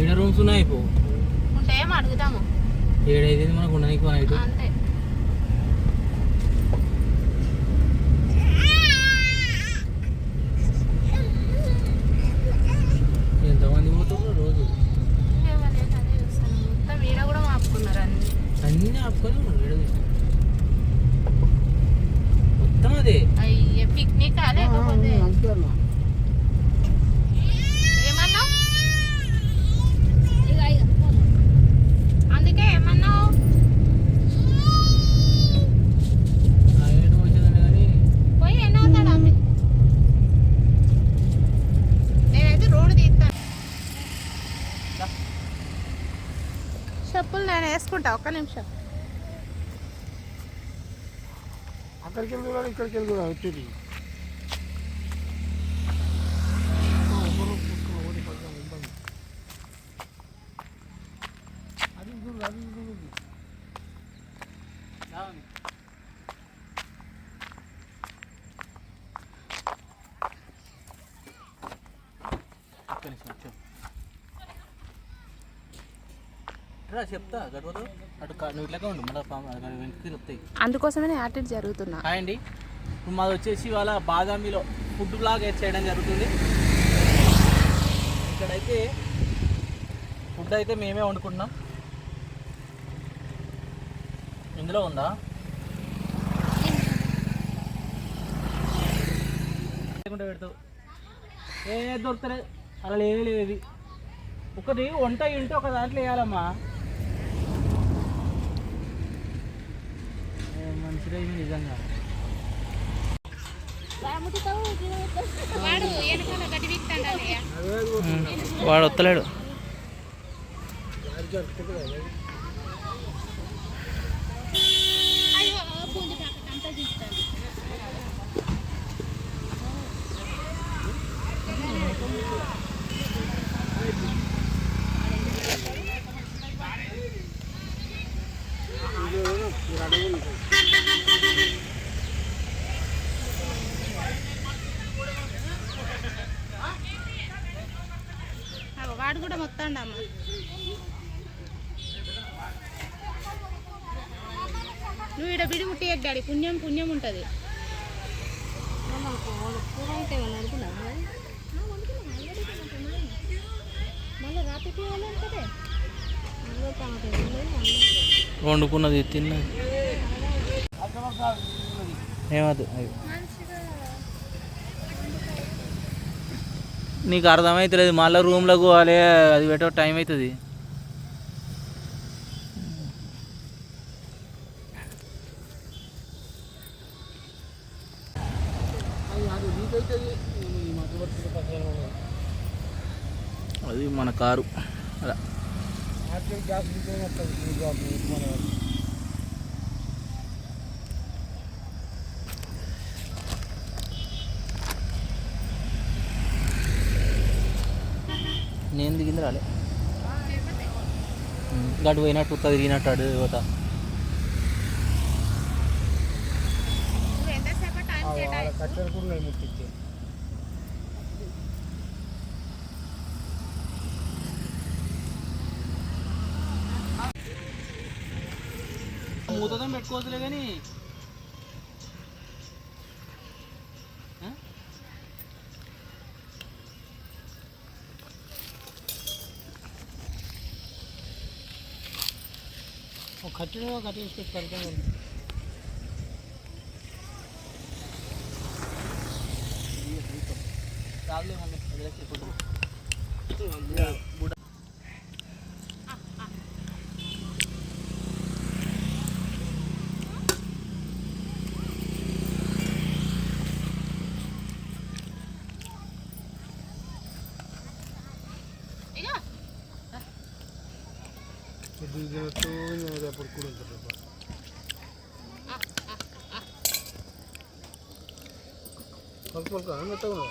ఈడ రూమ్స్ ఉన్నాయి పో ఉంటే ఏం అడుగుతాము. ఏడైతే మనకు ఉండడానికి నైట్ అంతే. ఎంతమంది పోతారు రోజు? అదే. మొత్తం ఈడ కూడా మాపుకున్నారు అన్ని. ఆపుకొని ఏడ. మొత్తం అదే. అయ్యే పిక్నిక్ లేకపోతే? చెప్పులు నేను వేసుకుంటా ఒక్క నిమిషం. అక్కడికి వెళ్ళి కూడా ఇక్కడికి వెళ్ళి కూడా వచ్చేది అది అది అందుకోసమే అటెండ్ జరుగుతున్నా. అండి. ఇప్పుడు మాది వచ్చేసి వాళ్ళ బాదామిలో ఫుడ్ బ్లాగ్ చేయడం జరుగుతుంది. ఇక్కడైతే ఫుడ్ అయితే మేమే వండుకుంటున్నాం. ఇందులో ఉందా? లేకుంటే పెడతావు. ఏ దొరుకుతలేదు. అలా ఇవి ఒకటి వంట ఇంటి ఒక దాంట్లో వేయాలమ్మా. ఇది నిజంగా. వాడు వస్తలేడు. కూడా అమ్మ. నువ్వు ఇక్కడ బిడి ముట్టి డాడీ. పుణ్యం పుణ్యం ఉంటుంది. వండుకున్నది తిన్నది. ఏమద్దు నీకు అర్థమవుతలేదు మళ్ళీ రూమ్లో పోవాలి అది పెట్టే టైం అవుతుంది అది మన కారు. అలా. నేను దిగింది రాలే. గడు పోయినట్టు ఉత్త తిరిగినట్టు అడు పోతా. టైం మూతతో పెట్టుకోవచ్చులే కానీ वो खट्टी में खट्टी इसको कर देंगे डाल हमें ಸ್ವಲ್ಪ ಅಣ್ಣ ತಗೊಂಡು